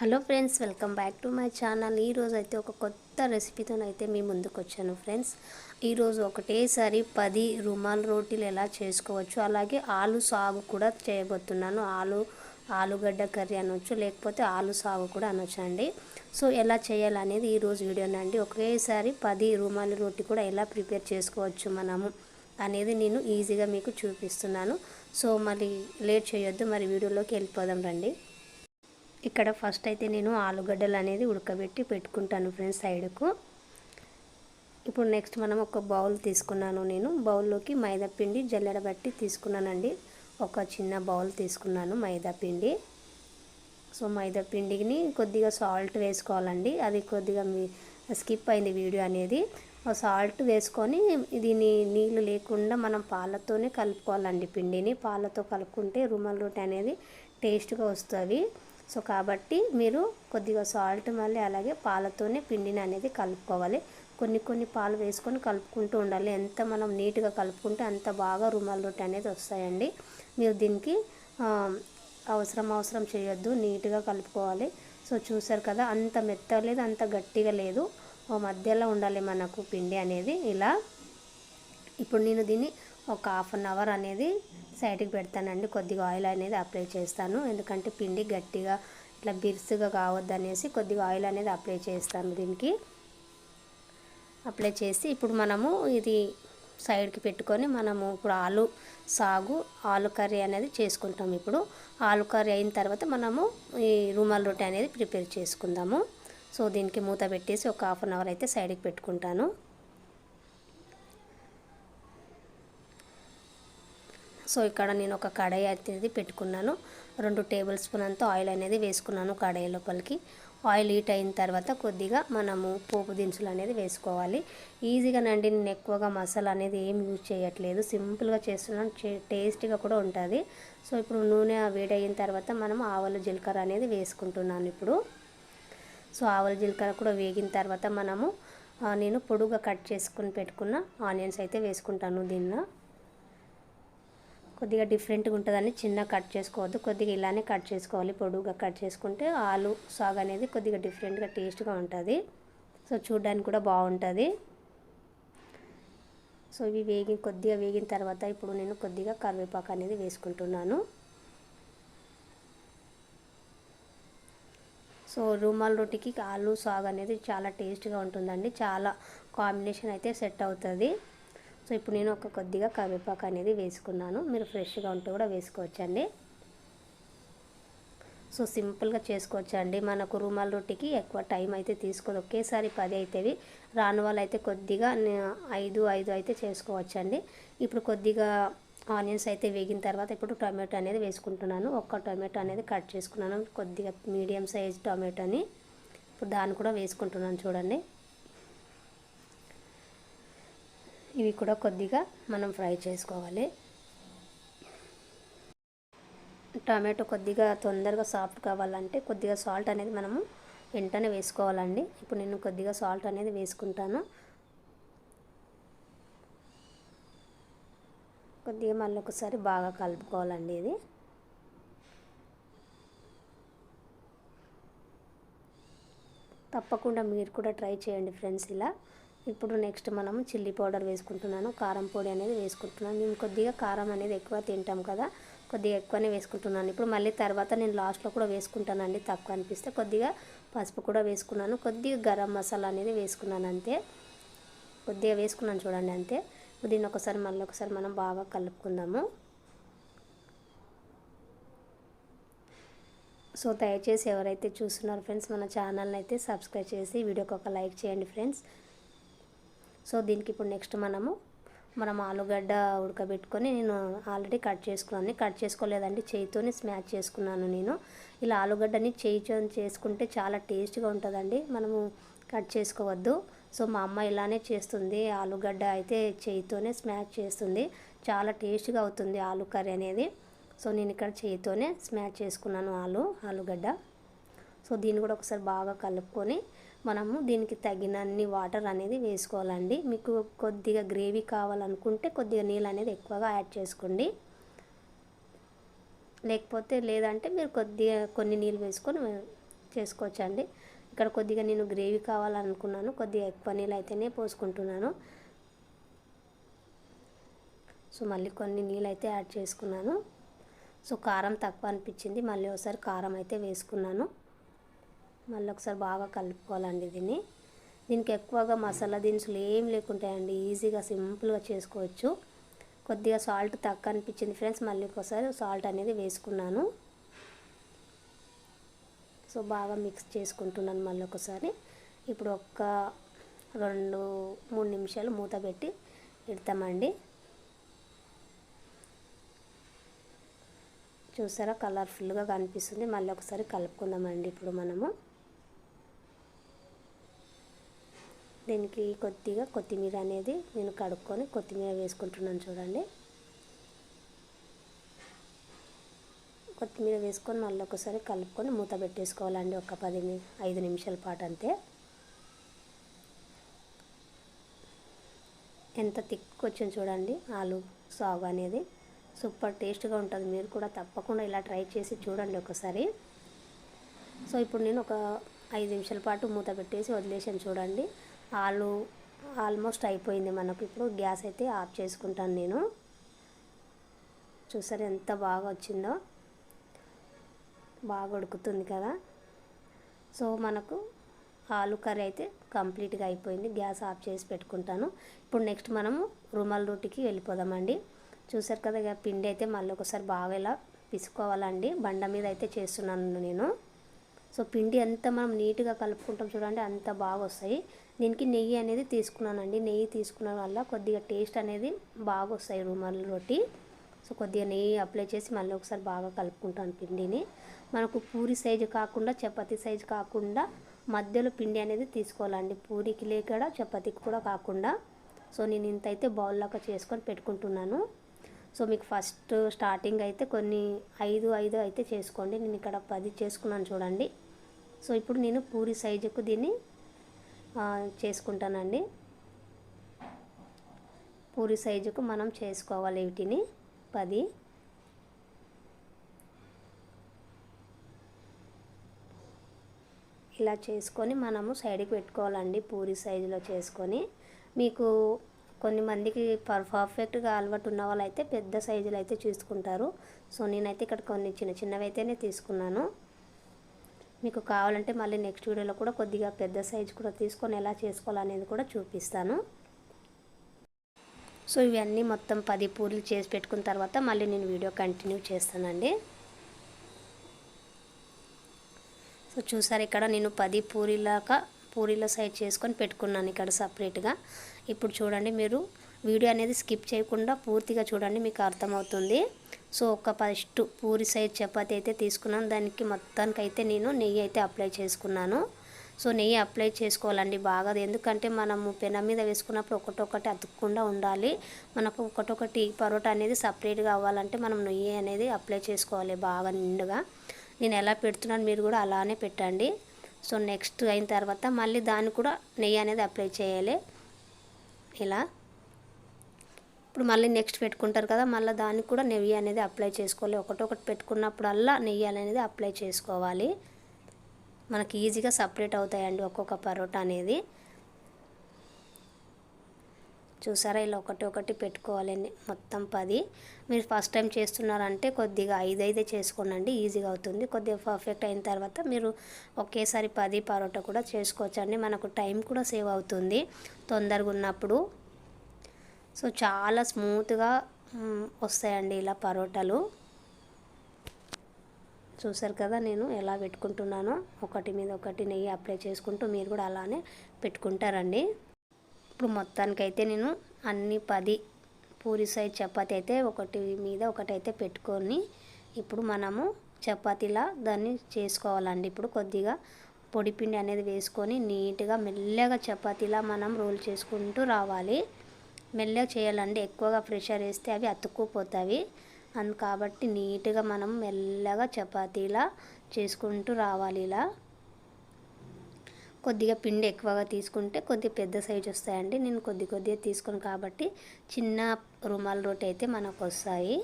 Hello friends welcome back to my channel. ఈరోజు అయితే ఒక కొత్త రెసిపీతో అయితే మీ ముందుకు వచ్చాను ఫ్రెండ్స్ ఈరోజు ఒకటేసారి పది రుమాల్ రోటీలు ఎలా చేసుకోవచ్చు అలాగే ఆలు సాగు కూడా చేయబోతున్నాను. ఆలు ఆలుగడ్డ కర్రీ అనొచ్చు లేకపోతే ఆలు సాగు కూడా అనొచ్చు అండి. సో ఎలా చేయాలనేది ఈరోజు వీడియోనండి ఒకేసారి పది రుమాల రోటీ కూడా ఎలా ప్రిపేర్ చేసుకోవచ్చు మనము అనేది నేను ఈజీగా మీకు చూపిస్తున్నాను. సో మరి లేట్ చేయొద్దు మరి వీడియోలోకి వెళ్ళిపోదాం రండి. ఇక్కడ ఫస్ట్ అయితే నేను ఆలుగడ్డలు అనేది ఉడకబెట్టి పెట్టుకుంటాను ఫ్రెండ్స్ సైడ్కు ఇప్పుడు నెక్స్ట్ మనం ఒక బౌల్ తీసుకున్నాను నేను. బౌల్లోకి మైదా పిండి జల్లెడ బట్టి తీసుకున్నానండి. ఒక చిన్న బౌల్ తీసుకున్నాను మైదా పిండి. సో మైదా పిండిని కొద్దిగా సాల్ట్ వేసుకోవాలండి. అది కొద్దిగా మీ స్కిప్ అయింది వీడియో అనేది. సాల్ట్ వేసుకొని దీన్ని నీళ్ళు లేకుండా మనం పాలతోనే కలుపుకోవాలండి పిండిని. పాలతో కలుపుకుంటే రుమాల్ రొట్టె అనేది టేస్ట్గా వస్తుంది. సో కాబట్టి మీరు కొద్దిగా సాల్ట్ మళ్ళీ అలాగే పాలతోనే పిండిని అనేది కలుపుకోవాలి. కొన్ని కొన్ని పాలు వేసుకొని కలుపుకుంటూ ఉండాలి. ఎంత మనం నీట్గా కలుపుకుంటే అంత బాగా రుమాల్ రొట్టె అనేది వస్తాయండి. మీరు దీనికి అవసరం అవసరం చేయొద్దు. నీట్గా కలుపుకోవాలి. సో చూసారు కదా అంత మెత్త లేదు అంత గట్టిగా లేదు. మధ్యలో ఉండాలి మనకు పిండి అనేది. ఇలా ఇప్పుడు నేను దీన్ని ఒక హాఫ్ అన్ అవర్ అనేది సైడ్కి పెడతానండి. కొద్దిగా ఆయిల్ అనేది అప్లై చేస్తాను. ఎందుకంటే పిండి గట్టిగా ఇట్లా బిరుసుగా కావద్దు అనేసి కొద్దిగా ఆయిల్ అనేది అప్లై చేస్తాను దీనికి. అప్లై చేసి ఇప్పుడు మనము ఇది సైడ్కి పెట్టుకొని మనము ఇప్పుడు ఆలు సాగు ఆలు కర్రీ అనేది చేసుకుంటాం ఇప్పుడు. ఆలు కర్రీ అయిన తర్వాత మనము ఈ రుమాల్ రొట్టె అనేది ప్రిపేర్ చేసుకుందాము. సో దీనికి మూత పెట్టేసి ఒక హాఫ్ అన్ అవర్ అయితే సైడ్కి పెట్టుకుంటాను. సో ఇక్కడ నేను ఒక కడాయి అనేది పెట్టుకున్నాను. రెండు టేబుల్ స్పూన్ అంతా ఆయిల్ అనేది వేసుకున్నాను కడాయి లోపలికి. ఆయిల్ హీట్ అయిన తర్వాత కొద్దిగా మనము పోపు దినుసులు అనేది వేసుకోవాలి. ఈజీగానండి నేను ఎక్కువగా మసాలా అనేది ఏం యూజ్ చేయట్లేదు. సింపుల్గా చేస్తున్నాను టేస్టీగా కూడా ఉంటుంది. సో ఇప్పుడు నూనె వేడయిన తర్వాత మనం ఆవలు జీలకర్ర అనేది వేసుకుంటున్నాను ఇప్పుడు. సో ఆవల జీలకర్ర కూడా వేగిన తర్వాత మనము నేను పొడుగా కట్ చేసుకుని పెట్టుకున్న ఆనియన్స్ అయితే వేసుకుంటాను దీనిలో. కొద్దిగా డిఫరెంట్గా ఉంటుందని చిన్న కట్ చేసుకోవద్దు. కొద్దిగా ఇలానే కట్ చేసుకోవాలి. పొడుగా కట్ చేసుకుంటే ఆలు సాగ్ అనేది కొద్దిగా డిఫరెంట్గా టేస్ట్గా ఉంటుంది. సో చూడడానికి కూడా బాగుంటుంది. సో ఇవి వేగి కొద్దిగా వేగిన తర్వాత ఇప్పుడు నేను కొద్దిగా కరివేపాకు అనేది వేసుకుంటున్నాను. సో రూమాల్ రొట్టికి ఆలు సాగ్ అనేది చాలా టేస్ట్గా ఉంటుందండి. చాలా కాంబినేషన్ అయితే సెట్ అవుతుంది. సో ఇప్పుడు నేను ఒక కొద్దిగా కరివేపాకు అనేది వేసుకున్నాను. మీరు ఫ్రెష్గా ఉంటే కూడా వేసుకోవచ్చండి. సో సింపుల్గా చేసుకోవచ్చండి. మనకు రుమాల్ రొట్టికి ఎక్కువ టైం అయితే తీసుకోదు. ఒకేసారి పది అవుతుంది రాను వాళ్ళు అయితే కొద్దిగా ఐదు ఐదు అయితే చేసుకోవచ్చండి. ఇప్పుడు కొద్దిగా ఆనియన్స్ అయితే వేగిన తర్వాత ఇప్పుడు టొమాటో అనేది వేసుకుంటున్నాను. ఒక్క టొమాటో అనేది కట్ చేసుకున్నాను. కొద్దిగా మీడియం సైజ్ టొమాటోని. ఇప్పుడు దాన్ని కూడా వేసుకుంటున్నాను చూడండి. ఇవి కూడా కొద్దిగా మనం ఫ్రై చేసుకోవాలి. టమాటో కొద్దిగా తొందరగా సాఫ్ట్ కావాలంటే కొద్దిగా సాల్ట్ అనేది మనము వెంటనే వేసుకోవాలండి. ఇప్పుడు నేను కొద్దిగా సాల్ట్ అనేది వేసుకుంటాను. కొద్దిగా మళ్ళీ ఒకసారి బాగా కలుపుకోవాలండి ఇది. తప్పకుండా మీరు కూడా ట్రై చేయండి ఫ్రెండ్స్ ఇలా. ఇప్పుడు నెక్స్ట్ మనము చిల్లీ పౌడర్ వేసుకుంటున్నాను కారం పొడి అనేది వేసుకుంటున్నాను. మేము కొద్దిగా కారం అనేది ఎక్కువ తింటాం కదా కొద్దిగా ఎక్కువనే వేసుకుంటున్నాను. ఇప్పుడు మళ్ళీ తర్వాత నేను లాస్ట్లో కూడా వేసుకుంటానండి తక్కువ అనిపిస్తే. కొద్దిగా పసుపు కూడా వేసుకున్నాను కొద్దిగా గరం మసాలా అనేది వేసుకున్నాను అంతే. కొద్దిగా వేసుకున్నాను చూడండి అంతే. దీన్ని ఒకసారి మళ్ళీ ఒకసారి మనం బాగా కలుపుకుందాము. సో దయచేసి ఎవరైతే చూస్తున్నారో ఫ్రెండ్స్ మన ఛానల్ని అయితే సబ్స్క్రైబ్ చేసి వీడియోకి ఒక లైక్ చేయండి ఫ్రెండ్స్ సో దీనికి ఇప్పుడు నెక్స్ట్ మనము మనం ఆలుగడ్డ ఉడకబెట్టుకొని నేను ఆల్రెడీ కట్ చేసుకున్నాను. కట్ చేసుకోలేదండి చేయితోనే స్మాచ్ చేసుకున్నాను నేను. ఇలా ఆలుగడ్డని చేయితో చేసుకుంటే చాలా టేస్ట్గా ఉంటుందండి. మనము కట్ చేసుకోవద్దు. సో మా అమ్మ ఇలానే చేస్తుంది. ఆలుగడ్డ అయితే చేయితోనే స్మాచ్ చేస్తుంది. చాలా టేస్ట్గా అవుతుంది ఆలు కర్రీ అనేది. సో నేను ఇక్కడ చేయితోనే స్మాచ్ చేసుకున్నాను ఆలు ఆలుగడ్డ. సో దీన్ని కూడా ఒకసారి బాగా కలుపుకొని మనము దీనికి తగినన్ని వాటర్ అనేది వేసుకోవాలండి. మీకు కొద్దిగా గ్రేవీ కావాలనుకుంటే కొద్దిగా నీళ్ళు అనేది ఎక్కువగా యాడ్ చేసుకోండి. లేకపోతే లేదంటే మీరు కొద్దిగా కొన్ని నీళ్ళు వేసుకొని చేసుకోవచ్చండి. ఇక్కడ కొద్దిగా నేను గ్రేవీ కావాలనుకున్నాను. కొద్దిగా ఎక్కువ నీళ్ళు అయితేనే పోసుకుంటున్నాను. సో మళ్ళీ కొన్ని నీళ్ళు అయితే యాడ్ చేసుకున్నాను. సో కారం తక్కువ అనిపించింది. మళ్ళీ ఒకసారి కారం అయితే వేసుకున్నాను. మళ్ళీ ఒకసారి బాగా కలుపుకోవాలండి దీన్ని. దీనికి ఎక్కువగా మసాలా దినుసులు ఏం లేకుంటాయండి. ఈజీగా సింపుల్గా చేసుకోవచ్చు. కొద్దిగా సాల్ట్ తక్కువ అనిపించింది ఫ్రెండ్స్. మళ్ళీ ఒకసారి సాల్ట్ అనేది వేసుకున్నాను. సో బాగా మిక్స్ చేసుకుంటున్నాను మళ్ళీ ఒకసారి. ఇప్పుడు ఒక్క రెండు మూడు నిమిషాలు మూత పెట్టి పెడతామండి. చూసారా? కలర్ఫుల్గా కనిపిస్తుంది. మళ్ళీ ఒకసారి కలుపుకుందామండి ఇప్పుడు మనము. దీనికి కొద్దిగా కొత్తిమీర అనేది నేను కడుక్కొని కొత్తిమీర వేసుకుంటున్నాను చూడండి. కొత్తిమీర వేసుకొని మళ్ళీ ఒకసారి కలుపుకొని మూత పెట్టేసుకోవాలండి ఒక పది ఐదు నిమిషాల పాటు అంతే. ఎంత థిక్ వచ్చింది చూడండి ఆలు సాగు అనేది. సూపర్ టేస్ట్గా ఉంటుంది మీరు కూడా తప్పకుండా ఇలా ట్రై చేసి చూడండి ఒకసారి. సో ఇప్పుడు నేను ఒక ఐదు నిమిషాల పాటు మూత పెట్టేసి వదిలేసాను చూడండి. ఆలు ఆల్మోస్ట్ అయిపోయింది మనకు. ఇప్పుడు గ్యాస్ అయితే ఆఫ్ చేసుకుంటాను నేను. చూసారు ఎంత బాగా వచ్చిందో. బాగా ఉడుకుతుంది కదా. సో మనకు ఆలు కర్రీ అయితే కంప్లీట్గా అయిపోయింది. గ్యాస్ ఆఫ్ చేసి పెట్టుకుంటాను. ఇప్పుడు నెక్స్ట్ మనము రుమాల్ రొట్టికి వెళ్ళిపోదామండి. చూసారు కదా ఇక పిండి అయితే మళ్ళీ ఒకసారి బాగా ఇలా పిసుకోవాలండి. బండ మీద అయితే చేస్తున్నాను నేను. సో పిండి ఎంత మనం నీట్గా కలుపుకుంటాం చూడండి అంత బాగా వస్తాయి దీనికి నెయ్యి అనేది తీసుకున్నానండి. నెయ్యి తీసుకున్న వల్ల కొద్దిగా టేస్ట్ అనేది బాగా వస్తాయి రుమాల రొట్టి. సో కొద్దిగా నెయ్యి అప్లై చేసి మళ్ళీ ఒకసారి బాగా కలుపుకుంటాను పిండిని. మనకు పూరి సైజు కాకుండా చపాతి సైజు కాకుండా మధ్యలో పిండి అనేది తీసుకోవాలండి. పూరికి లేకడ చపాతీకి కూడా కాకుండా. సో నేను ఇంత అయితే బౌల్లాగా చేసుకొని పెట్టుకుంటున్నాను. సో మీకు ఫస్ట్ స్టార్టింగ్ అయితే కొన్ని ఐదు ఐదు అయితే చేసుకోండి. నేను ఇక్కడ పది చేసుకున్నాను చూడండి. సో ఇప్పుడు నేను పూరి సైజుకు దీన్ని చేసుకుంటానండి. పూరి సైజుకు మనం చేసుకోవాలి వీటిని. పది. ఇలా చేసుకొని మనము సైడ్కి పెట్టుకోవాలండి పూరి సైజులో చేసుకొని. మీకు కొన్ని మందికి పర్ఫెక్ట్గా అలవాటు ఉన్న వాళ్ళు అయితే పెద్ద సైజులు అయితే చూసుకుంటారు. సో నేనైతే ఇక్కడ కొన్ని చిన్న చిన్నవి అయితేనే తీసుకున్నాను. మీకు కావాలంటే మళ్ళీ నెక్స్ట్ వీడియోలో కూడా కొద్దిగా పెద్ద సైజు కూడా తీసుకొని ఎలా చేసుకోవాలనేది కూడా చూపిస్తాను. సో ఇవన్నీ మొత్తం పది పూరీలు చేసి పెట్టుకున్న తర్వాత మళ్ళీ నేను వీడియో కంటిన్యూ చేస్తానండి. సో చూసారు ఇక్కడ నేను పది పూరీలాగా పూరీల సైజ్ చేసుకొని పెట్టుకున్నాను ఇక్కడ సపరేట్గా. ఇప్పుడు చూడండి మీరు వీడియో అనేది స్కిప్ చేయకుండా పూర్తిగా చూడండి మీకు అర్థమవుతుంది. సో ఒక ఫస్ట్ పూరి సైజ్ చపాతి అయితే తీసుకున్నాను. దానికి మొత్తానికి అయితే నేను నెయ్యి అయితే అప్లై చేసుకున్నాను. సో నెయ్యి అప్లై చేసుకోవాలండి బాగా. ఎందుకంటే మనము పెన మీద వేసుకున్నప్పుడు ఒకటొకటి అతుక్కుండా ఉండాలి. మనకు ఒకటొకటి పరోటా అనేది సపరేట్గా అవ్వాలంటే మనం నెయ్యి అనేది అప్లై చేసుకోవాలి బాగా నిండుగా. నేను ఎలా పెడుతున్నాను మీరు కూడా అలానే పెట్టండి. సో నెక్స్ట్ అయిన తర్వాత మళ్ళీ దాన్ని కూడా నెయ్యి అనేది అప్లై చేయాలి. ఇలా. ఇప్పుడు మళ్ళీ నెక్స్ట్ పెట్టుకుంటారు కదా మళ్ళీ దానికి కూడా నెయ్యి అనేది అప్లై చేసుకోవాలి. ఒకటొకటి పెట్టుకున్నప్పుడల్లా నెయ్యి అనేది అప్లై చేసుకోవాలి. మనకి ఈజీగా సపరేట్ అవుతాయండి ఒక్కొక్క పరోటా అనేది. చూసారా ఇలా ఒకటి ఒకటి పెట్టుకోవాలండి మొత్తం పది. మీరు ఫస్ట్ టైం చేస్తున్నారంటే కొద్దిగా ఐదు ఐదే చేసుకోండి ఈజీగా అవుతుంది. కొద్దిగా పర్ఫెక్ట్ అయిన తర్వాత మీరు ఒకేసారి పది పరోటా కూడా చేసుకోవచ్చండి. మనకు టైం కూడా సేవ్ అవుతుంది తొందరగా ఉన్నప్పుడు. సో చాలా స్మూత్గా వస్తాయండి ఇలా పరోటాలు. చూసారు కదా నేను ఎలా పెట్టుకుంటున్నానో. ఒకటి మీద ఒకటి నెయ్యి అప్లై చేసుకుంటూ మీరు కూడా అలానే పెట్టుకుంటారండి. ఇప్పుడు మొత్తానికైతే నేను అన్ని పది పూరి సైజ్ చపాతి అయితే ఒకటి మీద ఒకటి అయితే పెట్టుకొని ఇప్పుడు మనము చపాతీలా దాన్ని చేసుకోవాలండి. ఇప్పుడు కొద్దిగా పొడిపిండి అనేది వేసుకొని నీట్గా మెల్లగా చపాతీలా మనం రోల్ చేసుకుంటూ రావాలి. మెల్లగా చేయాలండి. ఎక్కువగా ప్రెషర్ వేస్తే అవి అతుక్కుపోతాయి. అందు కాబట్టి నీట్గా మనం మెల్లగా చపాతీలా చేసుకుంటూ రావాలి ఇలా. కొద్దిగా పిండి ఎక్కువగా తీసుకుంటే కొద్దిగా పెద్ద సైజు వస్తాయండి. నేను కొద్ది కొద్దిగా తీసుకుని కాబట్టి చిన్న రుమాల్ రోటి అయితే మనకు వస్తాయి.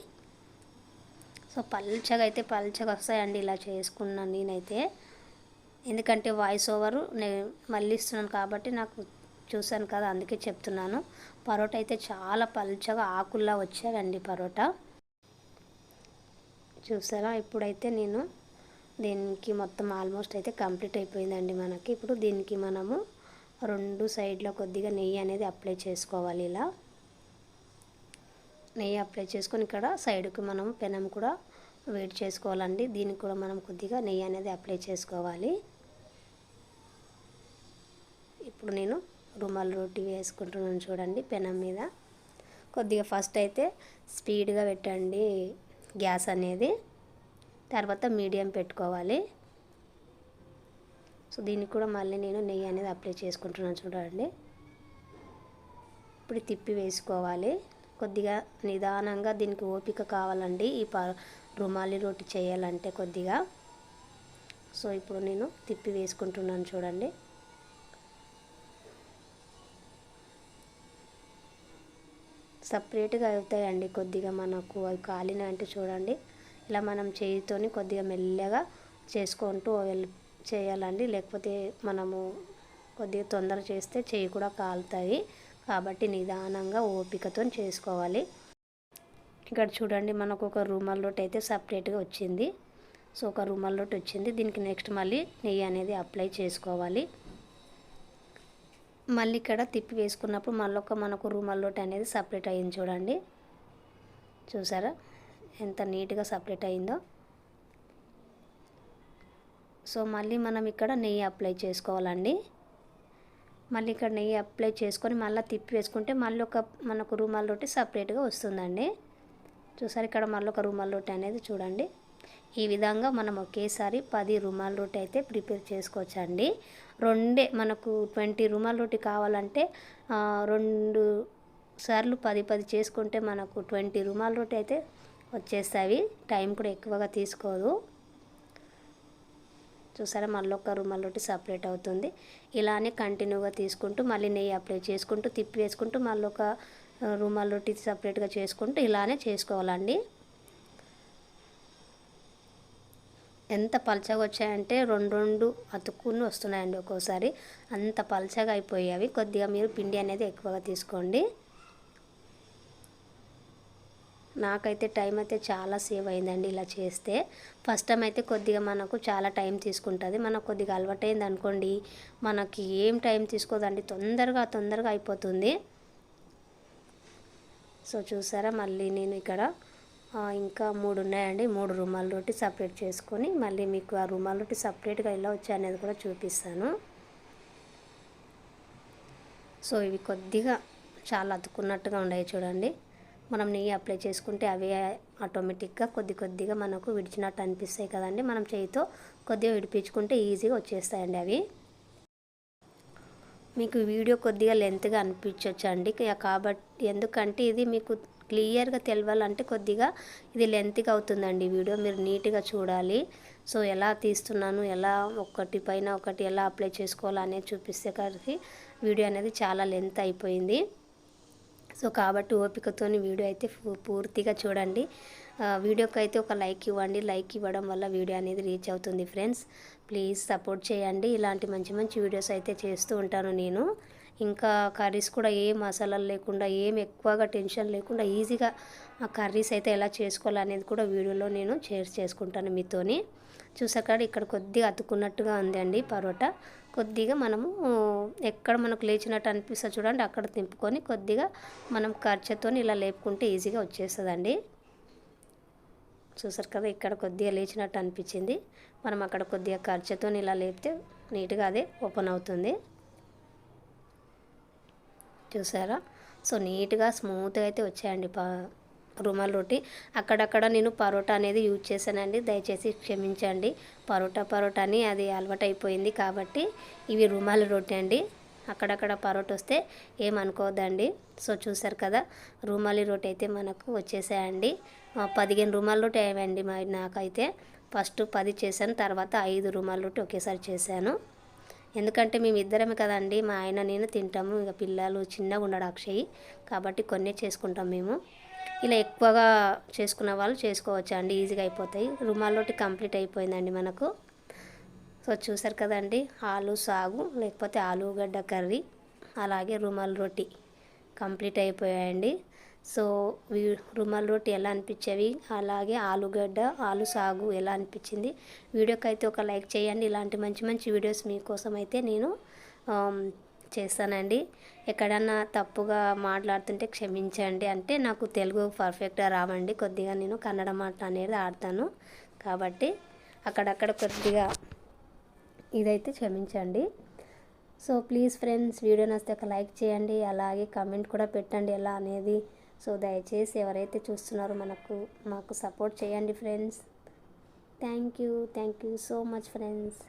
సో పల్చగా అయితే పల్చగా వస్తాయండి ఇలా చేసుకున్నాను నేనైతే. ఎందుకంటే వాయిస్ ఓవర్ నేను మళ్ళీ ఇస్తున్నాను కాబట్టి నాకు చూశాను కదా అందుకే చెప్తున్నాను. పరోటా అయితే చాలా పల్చగా ఆకుల్లా వచ్చారండి పరోటా. చూసారా? ఇప్పుడైతే నేను దీనికి మొత్తం ఆల్మోస్ట్ అయితే కంప్లీట్ అయిపోయిందండి మనకి. ఇప్పుడు దీనికి మనము రెండు సైడ్లో కొద్దిగా నెయ్యి అనేది అప్లై చేసుకోవాలి ఇలా. నెయ్యి అప్లై చేసుకొని ఇక్కడ సైడ్కి మనం పెనం కూడా వెయిట్ చేసుకోవాలండి. దీనికి కూడా మనం కొద్దిగా నెయ్యి అనేది అప్లై చేసుకోవాలి. ఇప్పుడు నేను రుమాల్ రొట్టి వేసుకుంటున్నాను చూడండి పెనం మీద. కొద్దిగా ఫస్ట్ అయితే స్పీడ్గా పెట్టండి గ్యాస్ అనేది. తర్వాత మీడియం పెట్టుకోవాలి. సో దీనికి కూడా మళ్ళీ నేను నెయ్యి అనేది అప్లై చేసుకుంటున్నాను చూడండి. ఇప్పుడు తిప్పి వేసుకోవాలి. కొద్దిగా నిదానంగా దీనికి ఓపిక కావాలండి. ఈ ప రుమాలి రోటి చేయాలంటే కొద్దిగా. సో ఇప్పుడు నేను తిప్పి వేసుకుంటున్నాను చూడండి. సపరేట్గా అవుతాయండి కొద్దిగా మనకు అవి కాలిన అంటే చూడండి. ఇలా మనం చేయితోని కొద్దిగా మెల్లగా చేసుకుంటూ చేయాలండి. లేకపోతే మనము కొద్దిగా తొందర చేస్తే చేయి కూడా కాలుతాయి. కాబట్టి నిదానంగా ఓపికతో చేసుకోవాలి. ఇక్కడ చూడండి మనకు ఒక రూమాల్ రొట్టె అయితే సపరేట్గా వచ్చింది. సో ఒక రూమాల్ రొట్టె వచ్చింది. దీనికి నెక్స్ట్ మళ్ళీ నెయ్యి అనేది అప్లై చేసుకోవాలి. మళ్ళీ ఇక్కడ తిప్పి వేసుకున్నప్పుడు మళ్ళీ ఒక మనకు రూమాల్ రొట్టె అనేది సపరేట్ అయ్యింది చూడండి. చూసారా? ఎంత నీట్గా సపరేట్ అయిందో. సో మళ్ళీ మనం ఇక్కడ నెయ్యి అప్లై చేసుకోవాలండి. మళ్ళీ ఇక్కడ నెయ్యి అప్లై చేసుకొని మళ్ళీ తిప్పి వేసుకుంటే మళ్ళీ ఒక మనకు రూమాల్ రొట్టె సపరేట్గా వస్తుందండి. చూసారు ఇక్కడ మళ్ళీ ఒక రూమాల్ రొట్టె అనేది చూడండి. ఈ విధంగా మనం ఒకేసారి పది రుమాల్ రొట్టె అయితే ప్రిపేర్ చేసుకోవచ్చండి. రెండే మనకు ట్వంటీ రుమాల్ రొట్టె కావాలంటే రెండు సార్లు పది పది చేసుకుంటే మనకు ట్వంటీ రుమాల్ రొట్టె అయితే వచ్చేస్తాయి. టైం కూడా ఎక్కువగా తీసుకోదు. చూసారా మళ్ళీ ఒక రుమాల్ సపరేట్ అవుతుంది. ఇలానే కంటిన్యూగా తీసుకుంటూ మళ్ళీ నెయ్యి అప్లై చేసుకుంటూ తిప్పి వేసుకుంటూ మళ్ళీ ఒక రుమాల్ రొట్టి సపరేట్గా చేసుకుంటూ ఇలానే చేసుకోవాలండి. ఎంత పలచగా వచ్చాయంటే రెండు రెండు అతుక్కుని వస్తున్నాయండి ఒక్కోసారి. అంత పలచగా అయిపోయేవి కొద్దిగా మీరు పిండి అనేది ఎక్కువగా తీసుకోండి. నాకైతే టైం అయితే చాలా సేవ్ అయిందండి ఇలా చేస్తే. ఫస్ట్ టైం అయితే కొద్దిగా మనకు చాలా టైం తీసుకుంటుంది. మనకు కొద్దిగా అలవాటైంది అనుకోండి మనకి ఏం టైం తీసుకోదండి. తొందరగా తొందరగా అయిపోతుంది. సో చూసారా మళ్ళీ నేను ఇక్కడ ఇంకా మూడు ఉన్నాయండి. మూడు రుమాల రొట్టి సపరేట్ చేసుకొని మళ్ళీ మీకు ఆ రుమాల రొట్టి సపరేట్గా ఎలా వచ్చాయి అనేది కూడా చూపిస్తాను. సో ఇవి కొద్దిగా చాలా అతుకున్నట్టుగా ఉన్నాయి చూడండి. మనం నెయ్యి అప్లై చేసుకుంటే అవి ఆటోమేటిక్గా కొద్ది కొద్దిగా మనకు విడిచినట్టు అనిపిస్తాయి కదండి. మనం చేయితో కొద్దిగా విడిపించుకుంటే ఈజీగా వచ్చేస్తాయండి అవి. మీకు వీడియో కొద్దిగా లెంత్గా అనిపించవచ్చు అండి కాబట్టి ఎందుకంటే ఇది మీకు క్లియర్గా తెలవాలంటే కొద్దిగా ఇది లెంత్గా అవుతుందండి వీడియో. మీరు నీట్గా చూడాలి. సో ఎలా తీస్తున్నాను ఎలా ఒకటి పైన ఒకటి ఎలా అప్లై చేసుకోవాలనేది అనేది చూపిస్తే కలిసి వీడియో అనేది చాలా లెంత్ అయిపోయింది. సో కాబట్టి ఓపికతోని వీడియో అయితే పూర్తిగా చూడండి. వీడియోకి అయితే ఒక లైక్ ఇవ్వండి. లైక్ ఇవ్వడం వల్ల వీడియో అనేది రీచ్ అవుతుంది ఫ్రెండ్స్. ప్లీజ్ సపోర్ట్ చేయండి. ఇలాంటి మంచి మంచి వీడియోస్ అయితే చేస్తూ ఉంటాను నేను. ఇంకా కర్రీస్ కూడా ఏ మసాలాలు లేకుండా ఏం ఎక్కువగా టెన్షన్ లేకుండా ఈజీగా ఆ కర్రీస్ అయితే ఎలా చేసుకోవాలనేది కూడా వీడియోలో నేను షేర్ చేసుకుంటాను మీతోని. చూసాక ఇక్కడ కొద్దిగా అతుకున్నట్టుగా ఉందండి పరోటా. కొద్దిగా మనము ఎక్కడ మనకు లేచినట్టు అనిపిస్తుంది చూడండి అక్కడ తింపుకొని కొద్దిగా మనం ఖర్చుతో ఇలా లేపుకుంటే ఈజీగా వచ్చేస్తుందండి. చూసారు కదా ఇక్కడ కొద్దిగా లేచినట్టు అనిపించింది. మనం అక్కడ కొద్దిగా ఖర్చుతో ఇలా లేపితే నీట్గా అదే ఓపెన్ అవుతుంది. చూసారా? సో నీట్గా స్మూత్గా అయితే వచ్చాయండి పా రుమాల్ రోటీ అక్కడక్కడ నేను పరోటా అనేది యూజ్ చేశానండి. దయచేసి క్షమించండి. పరోటా పరోటా అని అది అలవాటు అయిపోయింది కాబట్టి ఇవి రుమాల్ రోటీ అండి. అక్కడక్కడ పరోటా వస్తే ఏమనుకోవద్దండి. సో చూసారు కదా రుమాలి రోటీ అయితే మనకు వచ్చేసాయండి. పదిహేను రుమాల రోటీ అయ్యాయండి మా నాకైతే. ఫస్ట్ పది చేశాను తర్వాత ఐదు రుమాల రోటీ ఒకేసారి చేశాను. ఎందుకంటే మేము ఇద్దరమే కదండి మా ఆయన నేను తింటాము. ఇక పిల్లలు చిన్నగా ఉన్నాడు అక్షయ్ కాబట్టి కొన్నే చేసుకుంటాం మేము. ఇలా ఎక్కువగా చేసుకున్న వాళ్ళు చేసుకోవచ్చు అండి? ఈజీగా అయిపోతాయి. రుమాల్లోటి కంప్లీట్ అయిపోయిందండి మనకు. సో చూసారు కదండి ఆలు సాగు లేకపోతే ఆలుగడ్డ కర్రీ అలాగే రుమాల్ రొట్టి కంప్లీట్ అయిపోయాయండి. సో వీ- రుమాల్ రొట్టి ఎలా అనిపించేవి? అలాగే ఆలుగడ్డ ఆలు సాగు ఎలా అనిపించింది? వీడియోకి అయితే ఒక లైక్ చేయండి. ఇలాంటి మంచి మంచి వీడియోస్ మీకోసం అయితే నేను చేస్తానండి. ఎక్కడన్నా తప్పుగా మాట్లాడుతుంటే క్షమించండి. అంటే నాకు తెలుగు పర్ఫెక్ట్గా రావండి. కొద్దిగా నేను కన్నడ మాట అనేది ఆడతాను. కాబట్టి అక్కడక్కడ కొద్దిగా ఇదైతే క్షమించండి. సో ప్లీజ్ ఫ్రెండ్స్ వీడియో నచ్చితే ఒక లైక్ చేయండి. అలాగే కమెంట్ కూడా పెట్టండి ఎలా అనేది. సో దయచేసి ఎవరైతే చూస్తున్నారో మనకు మాకు సపోర్ట్ చేయండి friends. Thank you. Thank you so much friends.